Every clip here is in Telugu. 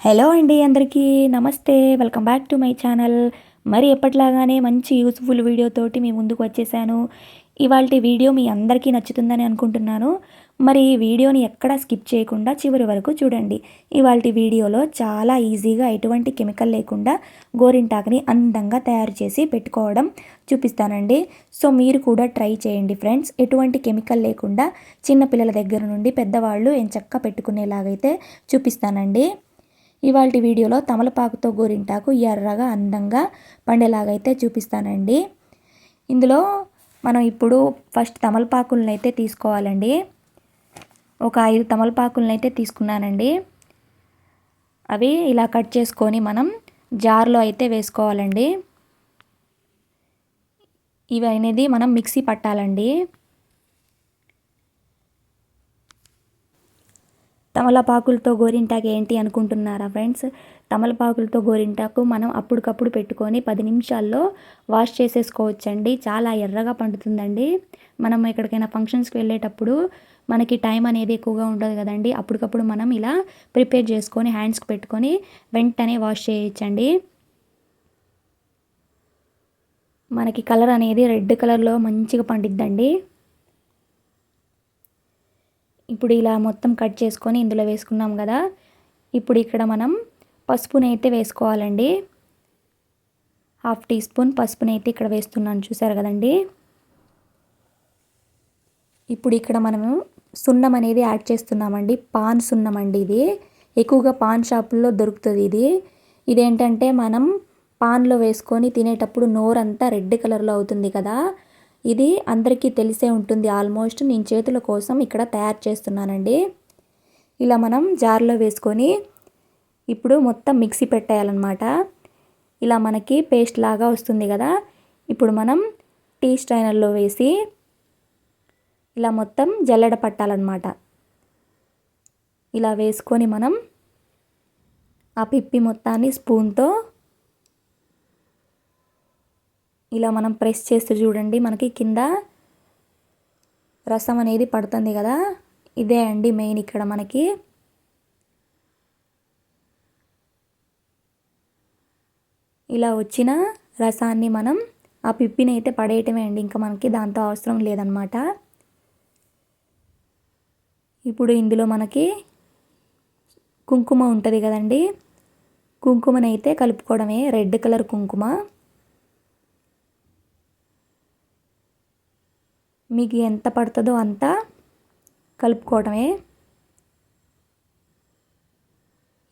హలో అండి అందరికీ నమస్తే. Welcome back to my channel. మరి ఎప్పటిలాగానే మంచి యూస్ఫుల్ వీడియోతోటి మీ ముందుకు వచ్చేసాను. ఇవాళ వీడియో మీ అందరికీ నచ్చుతుందని అనుకుంటున్నాను. మరి ఈ వీడియోని ఎక్కడా స్కిప్ చేయకుండా చివరి వరకు చూడండి. ఇవాళ వీడియోలో చాలా ఈజీగా ఎటువంటి కెమికల్ లేకుండా గోరింటాకుని అందంగా తయారు చేసి పెట్టుకోవడం చూపిస్తానండి. సో మీరు కూడా ట్రై చేయండి ఫ్రెండ్స్. ఎటువంటి కెమికల్ లేకుండా చిన్నపిల్లల దగ్గర నుండి పెద్దవాళ్ళు ఎంచక్క పెట్టుకునేలాగైతే చూపిస్తానండి. ఇవాళ వీడియోలో తమలపాకుతో గోరింటాకు ఎర్రగా అందంగా పండేలాగైతే చూపిస్తానండి. ఇందులో మనం ఇప్పుడు ఫస్ట్ తమలపాకులను అయితే తీసుకోవాలండి. ఒక ఐదు తమలపాకులను అయితే తీసుకున్నానండి. అవి ఇలా కట్ చేసుకొని మనం జార్లో అయితే వేసుకోవాలండి. ఇవి అనేది మనం మిక్సీ పట్టాలండి. తమలపాకులతో గోరింటాకు ఏంటి అనుకుంటున్నారా ఫ్రెండ్స్? తమలపాకులతో గోరింటాకు మనం అప్పటికప్పుడు పెట్టుకొని పది నిమిషాల్లో వాష్ చేసేసుకోవచ్చండి. చాలా ఎర్రగా పండుతుందండి. మనం ఎక్కడికైనా ఫంక్షన్స్కి వెళ్ళేటప్పుడు మనకి టైం అనేది ఎక్కువగా ఉండదు కదండి. అప్పటికప్పుడు మనం ఇలా ప్రిపేర్ చేసుకొని హ్యాండ్స్కి పెట్టుకొని వెంటనే వాష్ చేయొచ్చండి. మనకి కలర్ అనేది రెడ్ కలర్లో మంచిగా పండిద్దండి. ఇప్పుడు ఇలా మొత్తం కట్ చేసుకొని ఇందులో వేసుకున్నాం కదా. ఇప్పుడు ఇక్కడ మనం పసుపునైతే వేసుకోవాలండి. హాఫ్ టీ స్పూన్ పసుపునైతే ఇక్కడ వేస్తున్నాను చూసారు కదండి. ఇప్పుడు ఇక్కడ మనము సున్నం అనేది యాడ్ చేస్తున్నామండి. పాన్ సున్నం అండి ఇది. ఎక్కువగా పాన్ షాపుల్లో దొరుకుతుంది ఇది. ఇదేంటంటే మనం పాన్లో వేసుకొని తినేటప్పుడు నోరంతా రెడ్ కలర్లో అవుతుంది కదా. ఇది అందరికీ తెలిసే ఉంటుంది. ఆల్మోస్ట్ నేను చేతుల కోసం ఇక్కడ తయారు చేస్తున్నానండి. ఇలా మనం జార్లో వేసుకొని ఇప్పుడు మొత్తం మిక్సీ పెట్టేయాలన్నమాట. ఇలా మనకి పేస్ట్ లాగా వస్తుంది కదా. ఇప్పుడు మనం టీ స్ట్రైనర్లో వేసి ఇలా మొత్తం జల్లెడ పట్టాలన్నమాట. ఇలా వేసుకొని మనం ఆ పిప్పి మొత్తాన్ని స్పూన్తో ఇలా మనం ప్రెస్ చేస్తూ చూడండి మనకి కింద రసం అనేది పడుతుంది కదా? ఇదే అండి మెయిన్ ఇక్కడ మనకి. ఇలా వచ్చిన రసాన్ని మనం ఆ పిప్పిని అయితే పడేయటమే అండి ఇంకా మనకి దాంతో అవసరం లేదనమాట ఇప్పుడు ఇందులో మనకి కుంకుమ ఉంటుంది కదండి? కుంకుమనైతే కలుపుకోవడమే రెడ్ కలర్ కుంకుమ. మీకు ఎంత పడుతుందో అంత కలుపుకోవడమే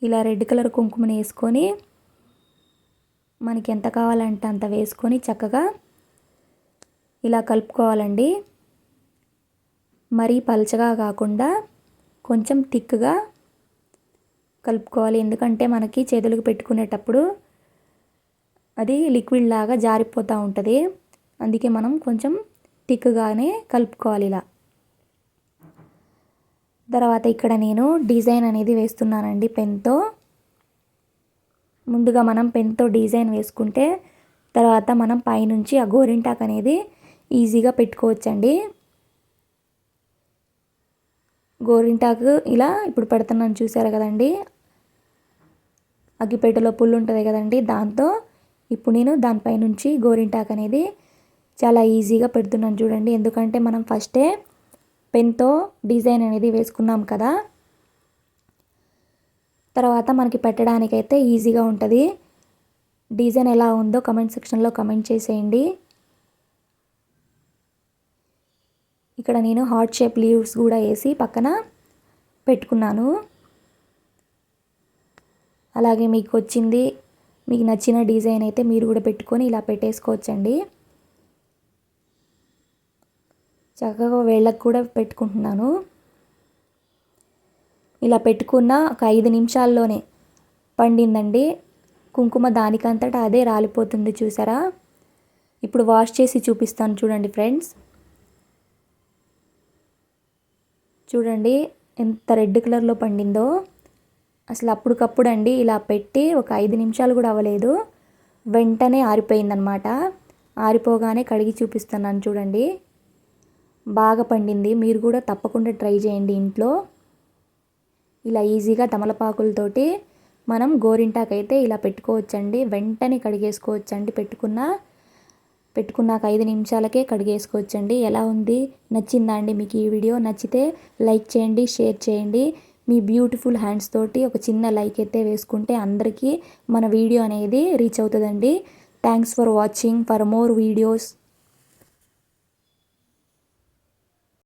ఇలా రెడ్ కలర్ కుంకుమని వేసుకొని మనకి ఎంత కావాలంటే అంత వేసుకొని చక్కగా ఇలా కలుపుకోవాలండి. మరీ పలచగా కాకుండా కొంచెం థిక్గా కలుపుకోవాలి. ఎందుకంటే మనకి చేతులకు పెట్టుకునేటప్పుడు అది లిక్విడ్ లాగా జారిపోతూ ఉంటుంది. అందుకే మనం కొంచెం థిక్గానే కలుపుకోవాలి ఇలా. తర్వాత ఇక్కడ నేను డిజైన్ అనేది వేస్తున్నానండి పెన్తో. ముందుగా మనం పెన్తో డిజైన్ వేసుకుంటే తర్వాత మనం పైనుంచి ఆ గోరింటాక్ అనేది ఈజీగా పెట్టుకోవచ్చండి. గోరింటాకు ఇలా ఇప్పుడు పెడుతున్నాను చూసారు కదండి. అగ్గిపెట్టెలో పుల్లు ఉంటుంది కదండి దాంతో. ఇప్పుడు నేను దానిపై నుంచి గోరింటాక్ అనేది చాలా ఈజీగా పెడుతున్నాను చూడండి. ఎందుకంటే మనం ఫస్టే పెన్తో డిజైన్ అనేది వేసుకున్నాం కదా. తర్వాత మనకి పెట్టడానికైతే ఈజీగా ఉంటుంది. డిజైన్ ఎలా ఉందో కమెంట్ సెక్షన్లో కమెంట్ చేసేయండి. ఇక్కడ నేను హార్ట్ షేప్ లీవ్స్ కూడా వేసి పక్కన పెట్టుకున్నాను. అలాగే మీకు వచ్చింది మీకు నచ్చిన డిజైన్ అయితే మీరు కూడా పెట్టుకొని ఇలా పెట్టేసుకోవచ్చండి. చక్కగా వేళ్ళకు కూడా పెట్టుకుంటున్నాను. ఇలా పెట్టుకున్న ఒక ఐదు నిమిషాల్లోనే పండిందండి. కుంకుమ దానికంతటా అదే రాలిపోతుంది చూసారా? ఇప్పుడు వాష్ చేసి చూపిస్తాను చూడండి ఫ్రెండ్స్. చూడండి ఎంత రెడ్ కలర్లో పండిందో. అసలు అప్పటికప్పుడు అండి ఇలా పెట్టి ఒక ఐదు నిమిషాలు కూడా అవ్వలేదు. వెంటనే ఆరిపోయిందనమాట ఆరిపోగానే కడిగి చూపిస్తున్నాను చూడండి. బాగా పండింది. మీరు కూడా తప్పకుండా ట్రై చేయండి ఇంట్లో. ఇలా ఈజీగా తమలపాకులతోటి మనం గోరింటాకైతే ఇలా పెట్టుకోవచ్చండి. వెంటనే కడిగేసుకోవచ్చండి. పెట్టుకున్న పెట్టుకున్నాక ఐదు నిమిషాలకే కడిగేసుకోవచ్చండి. ఎలా ఉంది? నచ్చిందా అండి మీకు ఈ వీడియో? నచ్చితే లైక్ చేయండి షేర్ చేయండి. మీ బ్యూటిఫుల్ హ్యాండ్స్ తోటి ఒక చిన్న లైక్ అయితే వేసుకుంటే అందరికీ మన వీడియో అనేది రీచ్ అవుతుందండి. Thanks for watching. For more videos.